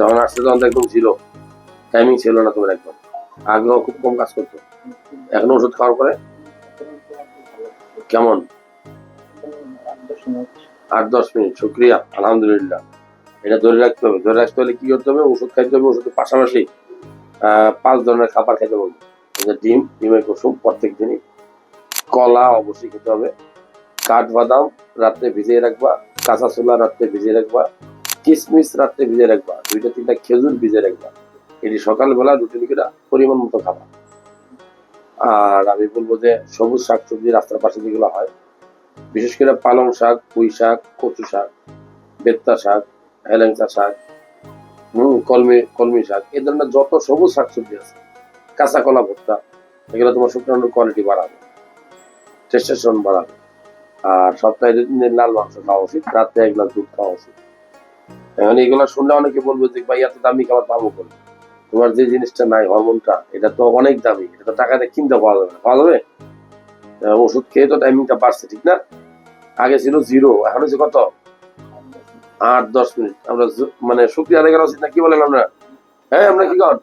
যখন আসছে তখন তো একদম ছিল টাইমিং ছিল না তোমার একদম। খুব কম কাজ করতো। এখন ওষুধ খাওয়ার পরে কেমন? আট দশ মিনিট। শুক্রিয়া, আলহামদুলিল্লাহ। এটা ধরে রাখতে হবে। ধরে রাখতে হলে কি করতে হবে? ওষুধ খাইতে হবে, ওষুধের পাশাপাশি পাঁচ ধরনের খাবার খেতে হবে। ডিম, ডিমের কুসুম প্রত্যেক দিনই। কলা অবশ্যই খেতে হবে। কাঠবাদাম রাত্রে ভিজিয়ে রাখবা। কাঁচা ছোলা রাত্রে ভিজিয়ে রাখবা। কিশমিশ রাত্রে ভিজে রাখবা, দুইটা তিনটা খেজুর ভিজিয়ে রাখবা। এটি সকালবেলা রুটিন করে পরিমাণ মতো খাবা। আর আমি বলব যে সবুজ শাকসবজি রাস্তার পাশে যেগুলো হয়, বিশেষ করে পালং শাক, পুঁই শাক, কচু শাক, বেত্তা শাক, হেলেংচা শাক কলমি কলমি শাক, এই ধরনের যত সবুজ শাকসবজি আছে, কাঁচা কলা ভর্তা, এগুলো তোমার শুক্রাণুর কোয়ালিটি বাড়াবে টেস্টেশন বাড়াবে। আর সপ্তাহে লাল মাংস খাওয়া উচিত, রাত্রে এক গ্লাস দুধ খাওয়া উচিত। এখন এগুলো শুনলে অনেকে বলবে যে ভাই এত দামি খাবার পাবো কোন তোমার যে জিনিসটা নাই হরমোনটা এটা তো অনেক দামি। এটা তো টাকা টাকাতে কিনতে পাওয়া যাবে না। পাওয়া যাবে? ওষুধ খেয়ে তো টাইমিংটা বাড়ছে, ঠিক না? আগে ছিল জিরো এখন হচ্ছে কত? আট, দশ মিনিট। আমরা মানে শুক্রিয়া আদায় করা উচিত না, কি বলেন আমরা হ্যাঁ আমরা কি কর